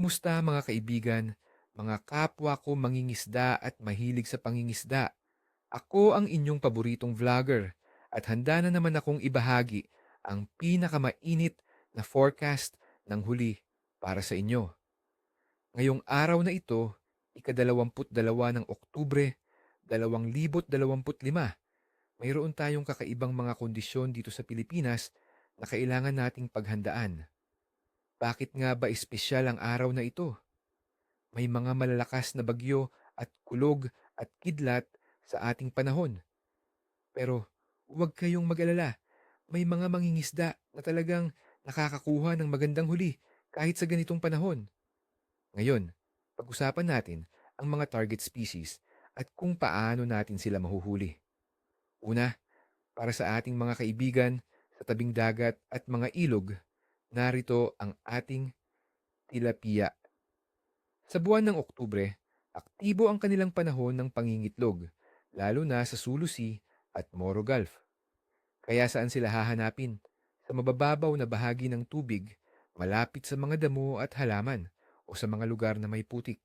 Kumusta mga kaibigan, mga kapwa ko mangingisda at mahilig sa pangingisda? Ako ang inyong paboritong vlogger at handa na naman akong ibahagi ang pinakamainit na forecast ng huli para sa inyo. Ngayong araw na ito, ikadalawamput dalawa ng Oktubre, 2025, mayroon tayong kakaibang mga kondisyon dito sa Pilipinas na kailangan nating paghandaan. Bakit nga ba espesyal ang araw na ito? May mga malalakas na bagyo at kulog at kidlat sa ating panahon. Pero huwag kayong mag-alala. May mga mangingisda na talagang nakakakuha ng magandang huli kahit sa ganitong panahon. Ngayon, pag-usapan natin ang mga target species at kung paano natin sila mahuhuli. Una, para sa ating mga kaibigan sa tabing dagat at mga ilog, narito ang ating tilapia. Sa buwan ng Oktubre, aktibo ang kanilang panahon ng pangingitlog, lalo na sa Sulu Sea at Moro Gulf. Kaya saan sila hahanapin? Sa mabababaw na bahagi ng tubig, malapit sa mga damo at halaman, o sa mga lugar na may putik.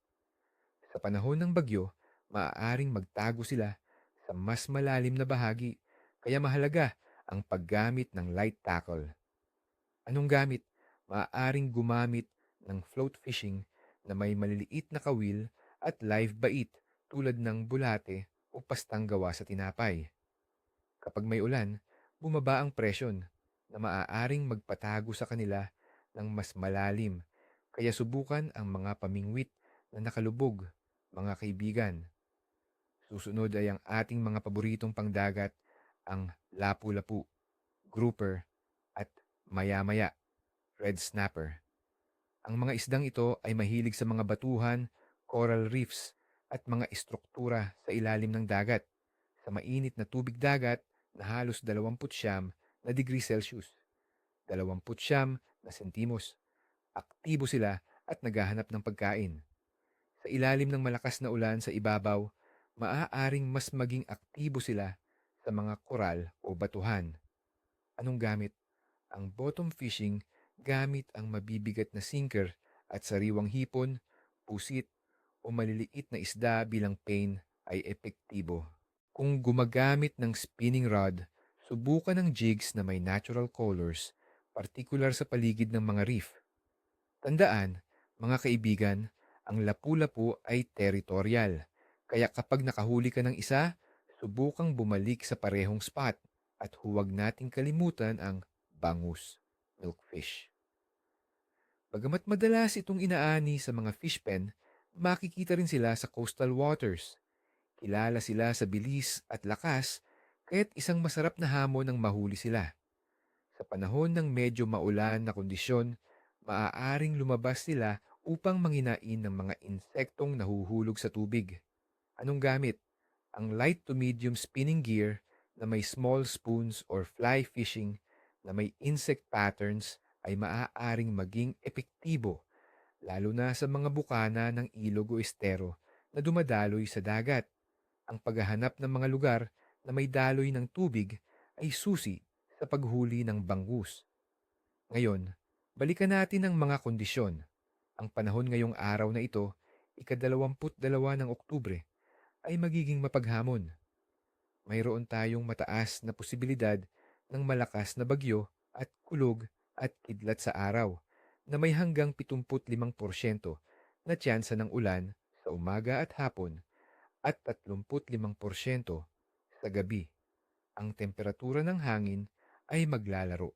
Sa panahon ng bagyo, maaaring magtago sila sa mas malalim na bahagi, kaya mahalaga ang paggamit ng light tackle. Anong gamit? Maaaring gumamit ng float fishing na may maliliit na kawil at live bait tulad ng bulate o pastang gawa sa tinapay. Kapag may ulan, bumaba ang presyon na maaaring magpatago sa kanila ng mas malalim kaya subukan ang mga pamingwit na nakalubog, mga kaibigan. Susunod ay ang ating mga paboritong pangdagat, ang lapu-lapu, grouper, maya-maya, red snapper. Ang mga isdang ito ay mahilig sa mga batuhan, coral reefs, at mga istruktura sa ilalim ng dagat, sa mainit na tubig dagat na halos 29 na degree Celsius, 29 na sentimos. Aktibo sila at naghahanap ng pagkain. Sa ilalim ng malakas na ulan sa ibabaw, maaaring mas maging aktibo sila sa mga koral o batuhan. Anong gamit? Ang bottom fishing gamit ang mabibigat na sinker at sariwang hipon, pusit o maliliit na isda bilang pain ay epektibo. Kung gumagamit ng spinning rod, subukan ng jigs na may natural colors, partikular sa paligid ng mga reef. Tandaan, mga kaibigan, ang lapu-lapu ay teritorial. Kaya kapag nakahuli ka ng isa, subukang bumalik sa parehong spot at huwag nating kalimutan ang bangus, milkfish. Bagamat madalas itong inaani sa mga fish pen, makikita rin sila sa coastal waters. Kilala sila sa bilis at lakas, kaya't isang masarap na hamon ng mahuli sila. Sa panahon ng medyo maulan na kondisyon, maaaring lumabas sila upang manginain ng mga insektong nahuhulog sa tubig. Anong gamit? Ang light to medium spinning gear na may small spoons or fly fishing na may insect patterns ay maaaring maging epektibo, lalo na sa mga bukana ng ilog o estero na dumadaloy sa dagat. Ang paghahanap ng mga lugar na may daloy ng tubig ay susi sa paghuli ng bangus. Ngayon, balikan natin ang mga kondisyon. Ang panahon ngayong araw na ito, ikadalawamput dalawa ng Oktubre, ay magiging mapaghamon. Mayroon tayong mataas na posibilidad ng malakas na bagyo at kulog at kidlat sa araw na may hanggang 75% na tsansa ng ulan sa umaga at hapon at 35% sa gabi. Ang temperatura ng hangin ay maglalaro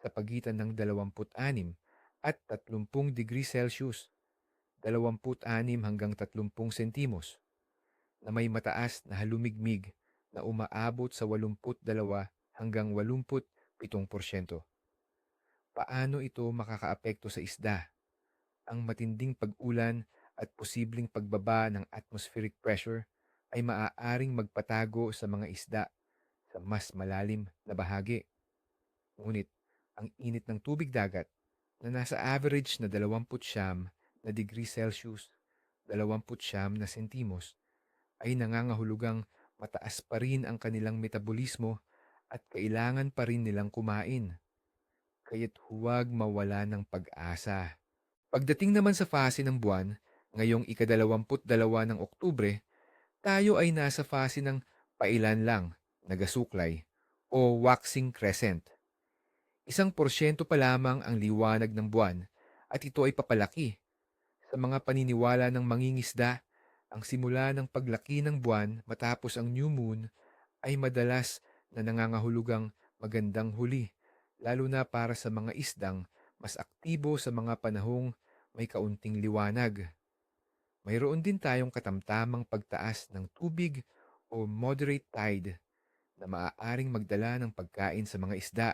sa pagitan ng 26 at 30 degree Celsius, 26 hanggang 30 sentimos, na may mataas na halumigmig na umaabot sa 82 hanggang 87%. Paano ito makakaapekto sa isda? Ang matinding pag-ulan at posibleng pagbaba ng atmospheric pressure ay maaaring magpatago sa mga isda sa mas malalim na bahagi. Ngunit ang init ng tubig dagat na nasa average na 20 na degree Celsius, 20 na sentimos, ay nangangahulugang mataas pa rin ang kanilang metabolismo at kailangan pa rin nilang kumain kaya't huwag mawala ng pag-asa. Pagdating naman sa fase ng buwan, ngayong ikadalawamput dalawa ng Oktubre, tayo ay nasa fase ng pailan lang, nagasuklay, o waxing crescent. Isang porsyento pa lamang ang liwanag ng buwan at ito ay papalaki. Sa mga paniniwala ng mangingisda, ang simula ng paglaki ng buwan matapos ang new moon ay madalas na nangangahulugang magandang huli, lalo na para sa mga isdang mas aktibo sa mga panahong may kaunting liwanag. Mayroon din tayong katamtamang pagtaas ng tubig o moderate tide na maaaring magdala ng pagkain sa mga isda.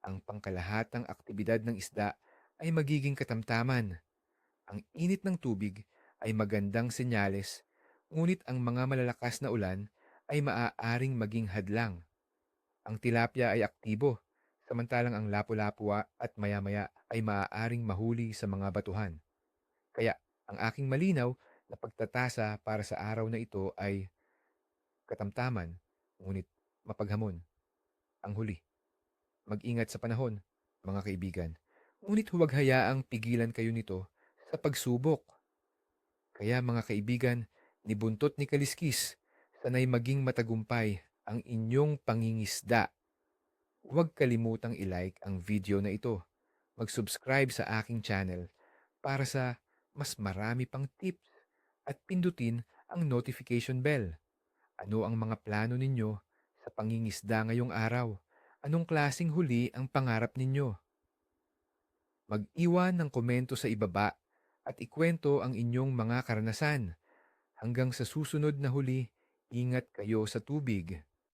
Ang pangkalahatang aktibidad ng isda ay magiging katamtaman. Ang init ng tubig ay magandang senyales, ngunit ang mga malalakas na ulan ay maaaring maging hadlang. Ang tilapia ay aktibo, samantalang ang lapu-lapua at maya-maya ay maaaring mahuli sa mga batuhan. Kaya ang aking malinaw na pagtatasa para sa araw na ito ay katamtaman, ngunit mapaghamon. Ang huli. Mag-ingat sa panahon, mga kaibigan. Ngunit huwag hayaang pigilan kayo nito sa pagsubok. Kaya mga kaibigan, ni Buntot ni Kaliskis, sanay maging matagumpay ang inyong pangingisda. Huwag kalimutang i-like ang video na ito. Mag-subscribe sa aking channel para sa mas marami pang tips at pindutin ang notification bell. Ano ang mga plano ninyo sa pangingisda ngayong araw? Anong klasing huli ang pangarap ninyo? Mag-iwan ng komento sa ibaba at ikwento ang inyong mga karanasan. Hanggang sa susunod na huli, ingat kayo sa tubig.